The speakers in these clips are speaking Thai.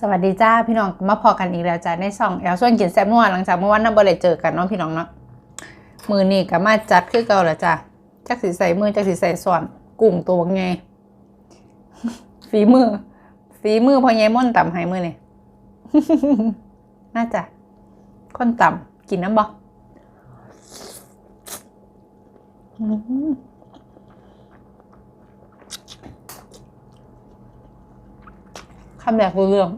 สวัสดีจ้าพี่น้องมาพอกันอีกแล้วจ้าในช่องแอลส่วนกินแซ่บนัวหลังจากเมื่อวันนั้นบ่ได้เจอกันเนาะพี่น้องเนาะมือนี่ก็มาจัดคือเก่าแล้วจ้าจักสิใส่มือจักสิใส่ส่วนกุ้งตัวไงฝีมือฝีมือพอใหญ่ม่อนต่ำให้มือเนี่ยน่าจะคนต่ำกินน้ำบ่อืมคำแรกรู้เรื่อง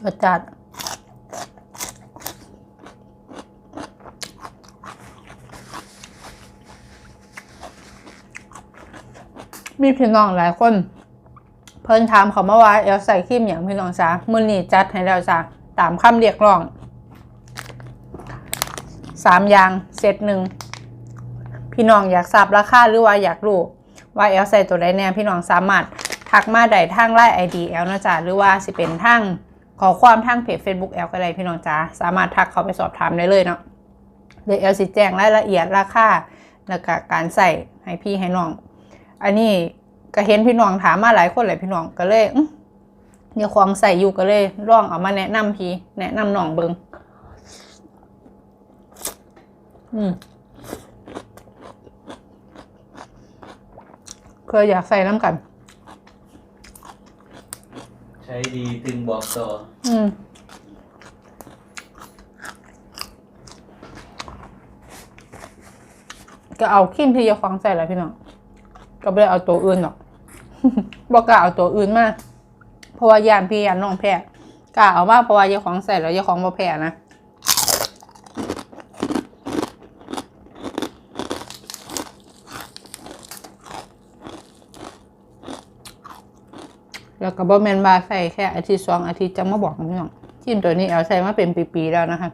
เผ็ดจัดมีพี่น้องหลายคน เพิ่นถามเขามาว่าเอลใส่ครีมอย่างพี่น้องจ้ามื้อนี้จัดให้แล้วจ้าตามคำเรียกร้องสามอย่างเซตหนึ่งพี่น้องอยากทราบราคาหรือว่าอยากรู้ว่าเอลใส่ตัวใดแน่พี่น้องสามารถทักมาได้ทางไลน์ไอดีเอลนะจ๊ะหรือว่าสิเป็นทาง ขอความทางเพจ Facebook แอลก็ได้พี่น้องจ้าสามารถทักเขาไปสอบถามได้เลยเนาะเดี๋ยวเอลสิแจ้งรายละเอียดราคาแล้วก็การใส่ให้พี่ให้น้อง อันนี้ก็เห็นพี่น้องถามมาหลายคนเลยพี่น้องก็เลยอื้อเดี๋ยวควงใส่อยู่ก็เลยลองเอามาแนะนำพี่ แนะนำน้องเบิงอืมเพื่ออยากใส่น้ำกัน ช้ดีตึงบอกต่ออืมก็เอาขี้มที่จะควงใส่แหละพี่น้องก็ไม่ได้เอาตัวอื่นหรอก บอกกล้าเอาตัวอื่นมาเพราะว่ายานพี่ยานน้องแพ้กล้าเอามาเพราะว่ายาของใส่แล้วยาของบ่แพ้นะ แล้วก็บ่แมนบาใส่แค่อาทิตย์สองอาทิตย์จะมาบอกน้องชิ้มตัวนี้เอาใส่มาเป็นปีๆแล้วนะคะ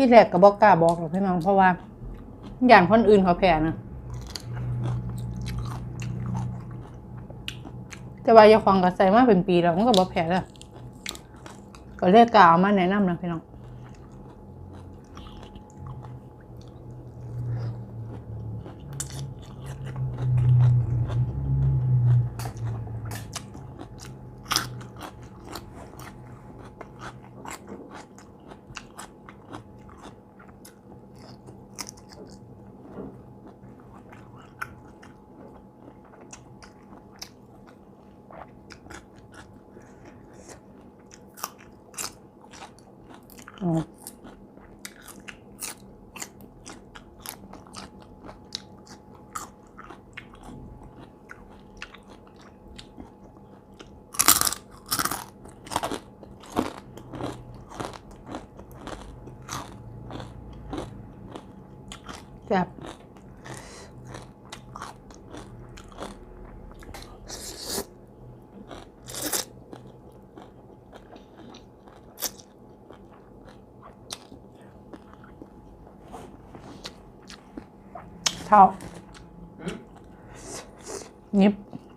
พี่แรกก็บอกกล้าบอกหรอกพี่น้องเพราะว่า อย่างคนอื่นเขาแพ้นะแต่ว่ายาควงก็ใส่มาเป็นปีแล้วมันก็บอกแพ้แล้วก็เรียกกล่าวมาแนะนำนะพี่น้อง แซ่บ เท่านิบ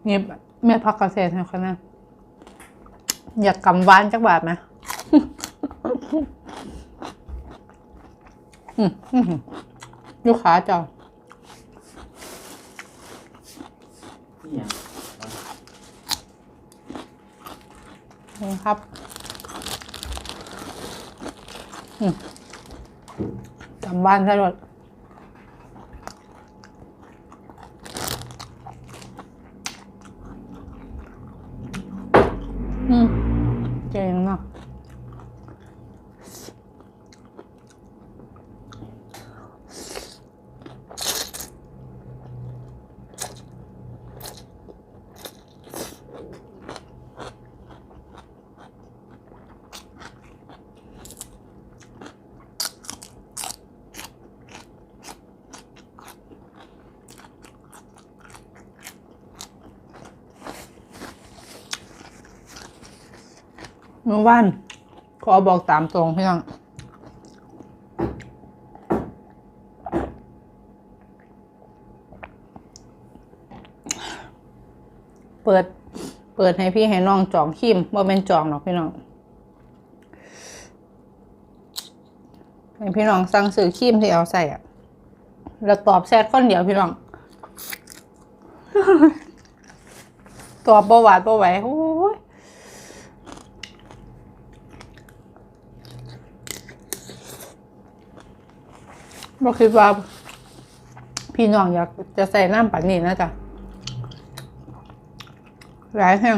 นิบแม่พักเกษตรให้เขานะอยากกำวานจักบาทไหมลูกค้าเจ้านี่ยครับกลับบ้านซะหม เมื่อวานขอบอกตามตรงพี่น้องเปิด เปิดให้พี่ให้น้องจองคิมว่าเป็นจองหรอกพี่น้องให้พี่น้องสั่งซื้อคิมที่เอาใส่อะเราตอบแซดคนเดียวพี่น้อง ตอบประวัติประไวโอ้ บอคิดว่า พี่น้องอยากจะใส่น้ำปันนี่นะจ๊ะหลายแห่ง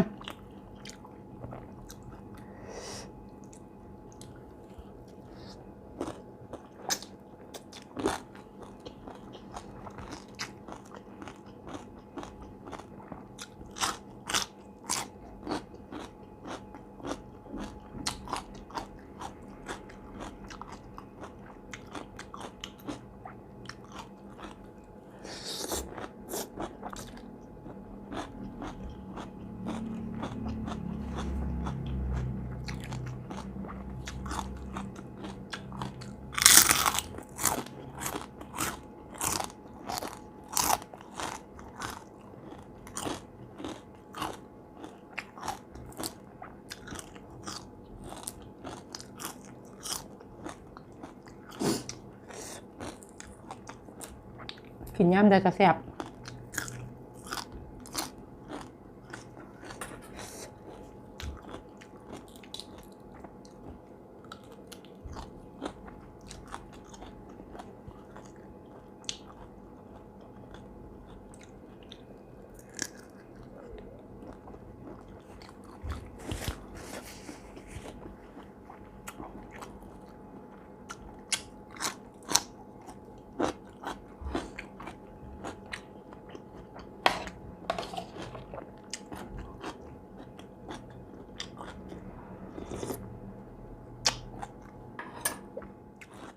กินย่ำได้กระแสบ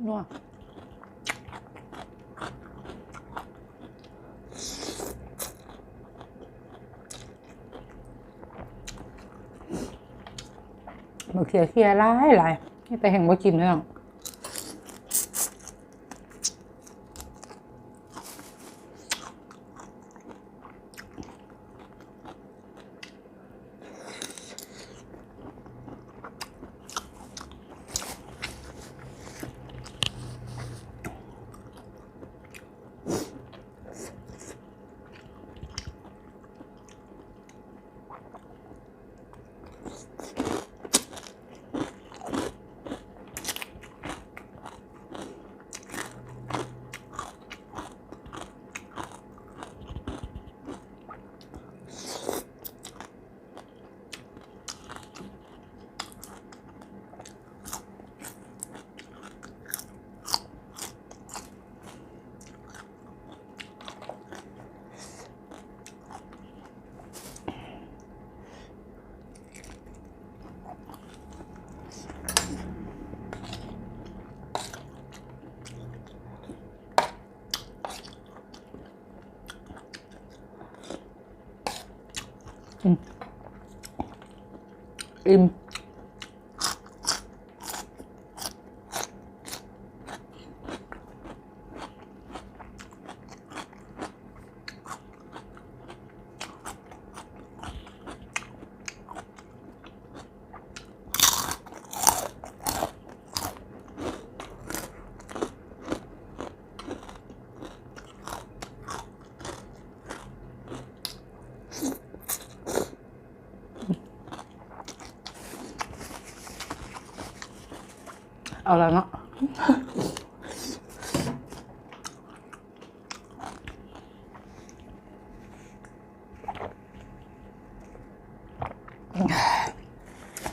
นัวมะเขือเคียร้ายหลายนี่แต่แห่งบ่กินแล้วอิ่ ม เอาแล้วเนาะ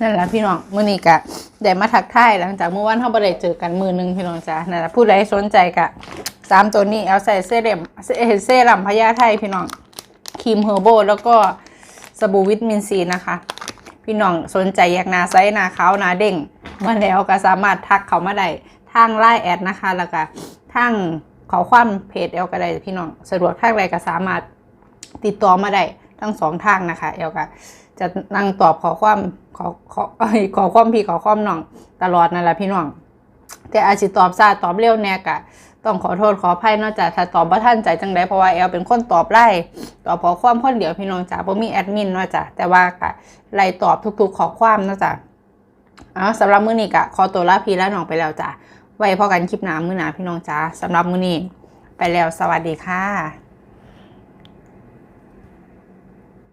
นั่นแหละพี่น้องมื้อนี้กะได้มาทักทายหลังจากเมื่อวานเราบ่ได้เจอกันมือหนึงพี่น้องจ้านั่นแหละผู้ใดสนใจกะสามตัวนี้เอาใส่เซรั่มเซเซรั่มพญาไทพี่น้องครีมเฮอร์โบแล้วก็สบู่วิตามินซีนะคะ พี่น้องสนใจอยากนาไซนาขาวนาเด้ง มาแล้วก็สามารถทักเขามาได้ทางไลน์แอดนะคะ แล้วก็ทางขอความเพจเอลก็ได้พี่น้องสะดวกทางใดก็สามารถติดต่อมาได้ทั้งสองทางนะคะเอลก็จะนั่งตอบขอความขอขอขอความพี่ขอความน้องตลอดนั่นแหละพี่น้องแต่อาจจะตอบซาตอบเร็วแน่กะต้องขอโทษขออภัยนอกจากถ้าตอบบ่ทันใจจังไดเพราะว่าแอลเป็นคนตอบไล่ตอบขอความคนเดียวพี่น้องจ๋าบ่มีแอดมินนาะจ้ะแต่ว่าก็ไล่ตอบทุกๆขอความนาะจ้ะ เอาสำหรับมื้อนี้กะขอตัวลาพี่และน้องไปแล้วจ้ะไว้พอกันคลิปหน้ามื้อหน้าพี่น้องจ้าสำหรับมื้อนี้ไปแล้วสวัสดีค่ะ